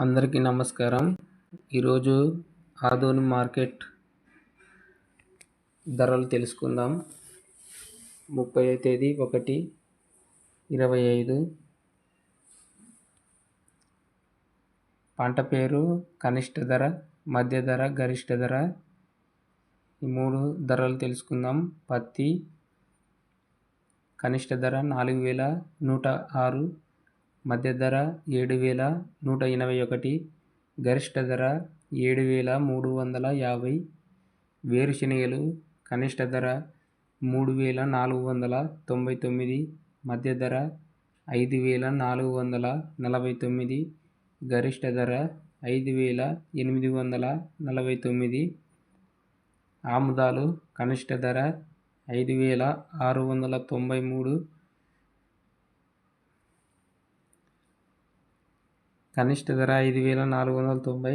అందరికీ నమస్కారం. ఈరోజు ఆదోని మార్కెట్ ధరలు తెలుసుకుందాం. ముప్పై తేదీ ఒకటి ఇరవై ఐదు. పంట పేరు కనిష్ట ధర మధ్య ధర గరిష్ట ధర. ఈ మూడు ధరలు తెలుసుకుందాం. పత్తి కనిష్ట ధర నాలుగు వేల నూట ఆరు. మధ్య ధర ఏడు వేల నూట ఎనభై ఒకటి గరిష్ట ధర ఏడు వేల మూడు వందల యాభై వేరుశనగలు కనిష్ట ధర మూడు వేల నాలుగు వందల తొంభై తొమ్మిది మధ్య ధర ఐదు వేల నాలుగు వందల నలభై తొమ్మిది గరిష్ట ధర ఐదు వేల ఎనిమిది వందల నలభై తొమ్మిది. ఆముదాలు కనిష్ట ధర ఐదు వేల ఆరు వందల తొంభై మూడు కనిష్ట ధర ఐదు వేల నాలుగు వందల తొంభై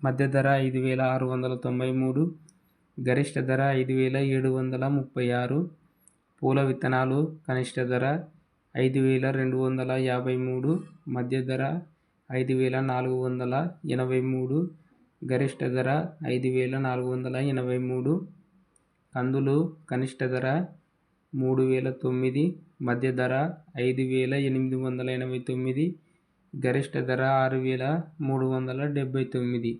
మధ్య ధర ఐదు వేల ఆరు వందల తొంభై మూడు గరిష్ట ధర ఐదు వేల ఏడు వందల ముప్పై ఆరు పూల విత్తనాలు కనిష్ట ధర ఐదు వేల రెండు వందల యాభై మూడు మధ్య ధర ఐదు వేల నాలుగు వందల ఎనభై మూడు గరిష్ట ధర ఐదు వేల నాలుగు వందల ఎనభై మూడు కందులు కనిష్ట ధర మూడు వేల తొమ్మిది మధ్య ధర ఐదు వేల ఎనిమిది వందల ఎనభై తొమ్మిది గరిష్ట ధర ఆరు వేల మూడు వందల డెబ్బై తొమ్మిది.